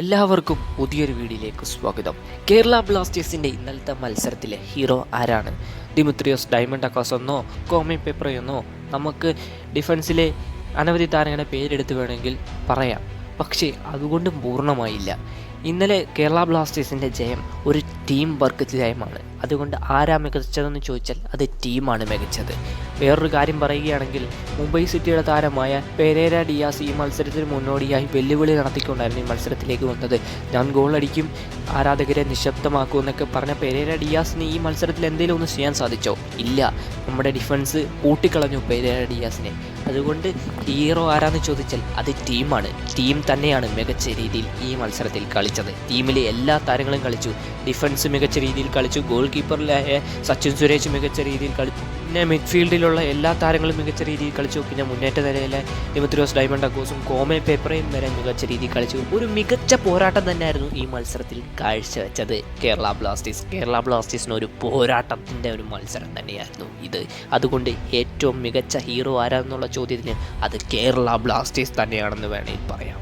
എല്ലാവർക്കും പുതിയൊരു വീഡിയോയിലേക്ക് സ്വാഗതം. കേരള ബ്ലാസ്റ്റേഴ്സിന്റെ ഇന്നലത്തെ മത്സരത്തിലെ ഹീറോ ആരാണ്? ഡിമിത്രിയോസ് ഡയമണ്ട് അക്കോസ് എന്നോ കോമി പേപ്പറയെന്നോ നമുക്ക് ഡിഫൻസിലെ അനവധി താരങ്ങളുടെ പേരെടുത്ത് വേണമെങ്കിൽ പറയാം. പക്ഷേ അതുകൊണ്ടും പൂർണമായില്ല. ഇന്നലെ കേരള ബ്ലാസ്റ്റേഴ്സിന്റെ ജയം ഒരു ടീം വർക്ക് ജയമാണ്. അതുകൊണ്ട് ആരാ മികച്ചതെന്ന് ചോദിച്ചാൽ അത് ടീമാണ് മികച്ചത്. വേറൊരു കാര്യം പറയുകയാണെങ്കിൽ മുംബൈ സിറ്റിയുടെ താരമായ പെരേര ഡിയാസ് ഈ മത്സരത്തിന് മുന്നോടിയായി വെല്ലുവിളി നടത്തിക്കൊണ്ടായിരുന്നു ഈ മത്സരത്തിലേക്ക് വന്നത്. ഞാൻ ഗോൾ അടിക്കും ആരാധകരെ നിശബ്ദമാക്കും എന്നൊക്കെ പറഞ്ഞ പെരേര ഡിയാസിന് ഈ മത്സരത്തിൽ എന്തെങ്കിലും ഒന്ന് ചെയ്യാൻ സാധിച്ചോ? ഇല്ല. നമ്മുടെ ഡിഫൻസ് കൂട്ടിക്കളഞ്ഞു പെരേര ഡിയാസിനെ. അതുകൊണ്ട് ഹീറോ ആരാന്ന് ചോദിച്ചാൽ അത് ടീമാണ്. ടീം തന്നെയാണ് മികച്ച രീതിയിൽ ഈ മത്സരത്തിൽ കളിച്ചത്. ടീമിലെ എല്ലാ താരങ്ങളും കളിച്ചു. ഡിഫൻസ് മികച്ച രീതിയിൽ കളിച്ചു. ഗോൾ കീപ്പറിലായ സച്ചിൻ സുരേഷ് മികച്ച രീതിയിൽ കളിച്ചു പിന്നെ മിഡ്ഫീൽഡിലുള്ള എല്ലാ താരങ്ങളും മികച്ച രീതിയിൽ കളിച്ചു. പിന്നെ മുന്നേറ്റ നിലയിലെ ഡിമിത്രിയോസ് ഡയമണ്ട് അക്കോസും കോമെ പേപ്പറയും വരെ മികച്ച രീതിയിൽ കളിച്ചു. ഒരു മികച്ച പോരാട്ടം തന്നെയായിരുന്നു ഈ മത്സരത്തിൽ കാഴ്ചവെച്ചത്. കേരള ബ്ലാസ്റ്റേഴ്സ്. കേരള ബ്ലാസ്റ്റേഴ്സിന് ഒരു പോരാട്ടത്തിന്റെ ഒരു മത്സരം തന്നെയായിരുന്നു ഇത്. അതുകൊണ്ട് ഏറ്റവും മികച്ച ഹീറോ ആരാന്നുള്ള ചോദ്യത്തിന് അത് കേരള ബ്ലാസ്റ്റേഴ്സ് തന്നെയാണെന്ന് വേണമെങ്കിൽ പറയാം.